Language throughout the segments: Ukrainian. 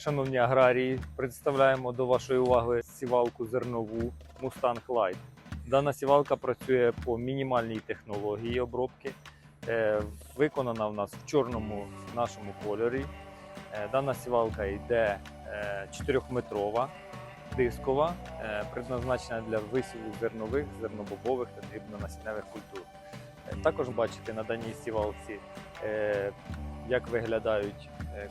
Шановні аграрії, представляємо до вашої уваги сівалку зернову Mustang Light. Дана сівалка працює по мінімальній технології обробки. Е, Виконана в нас в чорному нашому кольорі. Е, Дана сівалка йде 4-метрова, дискова, е, предназначена для висіву зернових, зернобобових та дрібнонасінневих культур. Також бачите на даній сівалці, як виглядають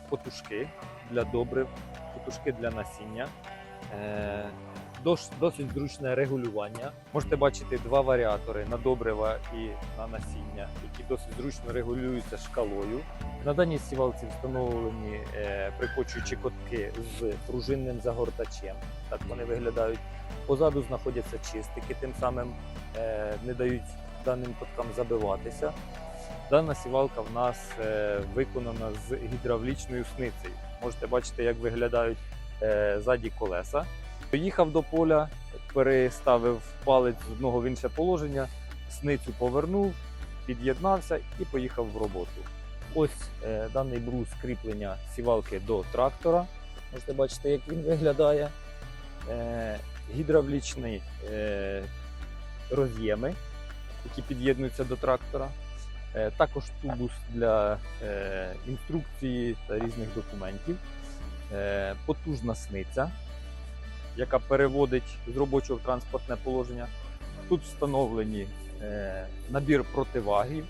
котушки для добрив, котушки для насіння. Е, Досить зручне регулювання. Можете бачити два варіатори на добрива і на насіння, які досить зручно регулюються шкалою. На даній сівалці встановлені е, прикочуючі котки з пружинним загортачем. Так вони виглядають. Позаду знаходяться чистики, тим самим е, не дають даним коткам забиватися. Дана сівалка в нас виконана з гідравлічною сницею. Можете бачити, як виглядають е, ззаді колеса. Поїхав до поля, переставив палець з одного в інше положення, сницю повернув, під'єднався і поїхав в роботу. Ось е, даний брус кріплення сівалки до трактора. Можете бачити, як він виглядає. Е, гідравлічні е, роз'єми, які під'єднуються до трактора. Е, Також тубус для е, інструкції та різних документів, Е, потужна сниця, яка переводить з робочого транспортне положення. Тут встановлені набір противагів,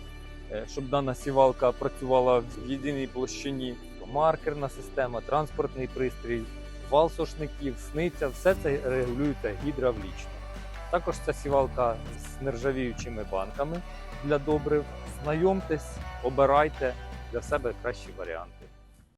щоб дана сівалка працювала в єдиній площині. Маркерна система, транспортний пристрій, вал сошників, сниця все це регулюється гідравлічно. Також ця сівалка з нержавіючими банками для добрив. Знайомтесь, обирайте для себе кращий варіант.